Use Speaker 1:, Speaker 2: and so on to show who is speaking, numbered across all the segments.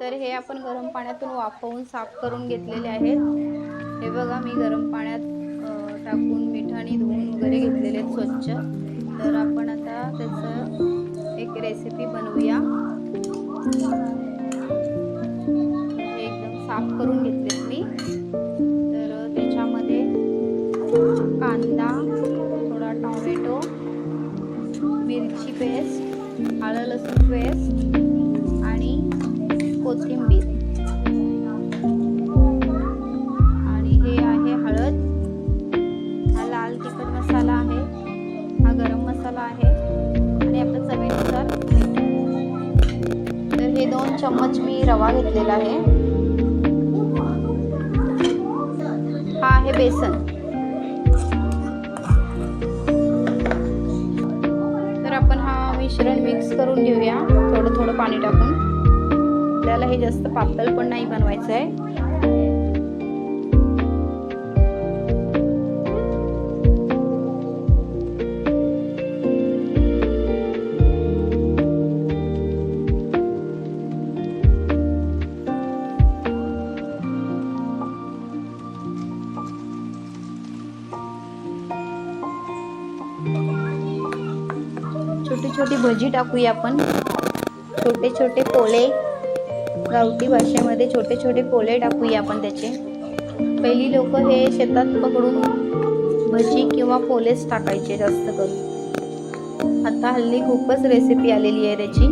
Speaker 1: तर हे आपण गरम पाण्यातून वाफवून साफ करून घेतलेले आहेत. हे बघा मी गरम पाण्यात टाकून मिठाने धुवून वगैरे घेतलेले आहेत स्वच्छ. तर आपण आता त्याचं एक रेसिपी बनवूया. एकदम साफ करून घेतलेत मी. तर त्याच्यामध्ये कांदा थोडा टॉमॅटो मिरची पेस्ट आलं लसूण पेस्ट कोथिंबीर. आणि हे आहे हळद. हा लाल तिखट मसाला आहे. हा गरम मसाला आहे. आणि आपण चवीनुसार मीठ तर हे दोन चम्मच मी रवा घेतलेला आहे. हा आहे बेसन. तर आपण हा मिश्रण मिक्स करून घेऊया. थोडं थोडं पाणी टाकून. आपल्याला हे जास्त पातळ पण नाही बनवायचं आहे छोटी छोटी भजी टाकूया आपण. छोटे छोटे पोळे. गावठी भाषेमध्ये छोटे छोटे पोळे टाकूया आपण त्याचे. पहिली लोक हे शेतात पकडून भजी किंवा पोलेच टाकायचे जास्त करून. आता हल्ली खूपच रेसिपी आलेली आहे त्याची.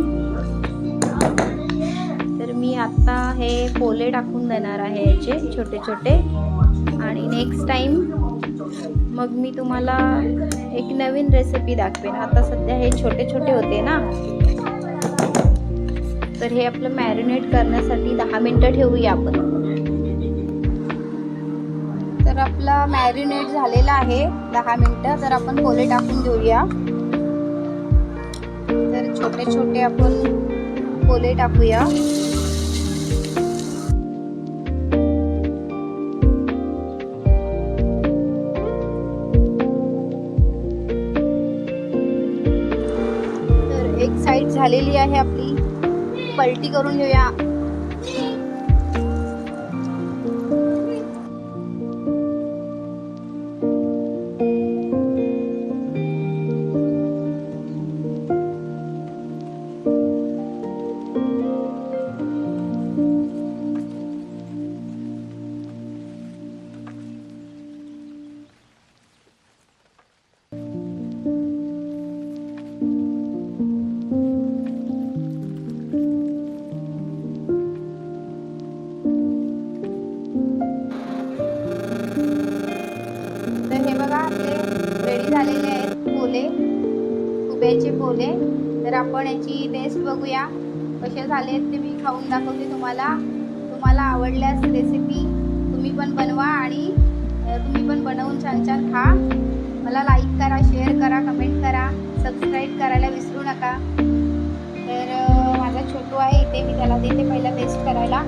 Speaker 1: तर मी आता हे पोले टाकून देणार आहे याचे छोटे छोटे. आणि नेक्स्ट टाईम मग मी तुम्हाला एक नवीन रेसिपी दाखवेन. आता सध्या हे छोटे छोटे होते ना. तर हे आपलं मॅरिनेट करण्यासाठी दहा मिनटं ठेवूया आपण. तर आपला मॅरिनेट झालेला आहे दहा मिनटं. तर आपण पोले टाकून घेऊया. तर छोटे छोटे आपण पोले टाकूया. तर एक साईड झालेली आहे आपली. पलटी करून घेऊया. झालेले आहेत पोले उभ्याचे पोले तर आपण याची टेस्ट बघूया. कसे झाले आहेत ते मी खाऊन दाखवते तुम्हाला. तुम्हाला आवडल्यास रेसिपी तुम्ही पण बनवा आणि तुम्ही पण बनवून छान छान खा. मला लाईक करा शेअर करा कमेंट करा. सबस्क्राईब करायला विसरू नका. तर माझा छोटू आहे इथे मी त्याला देते पहिला टेस्ट करायला.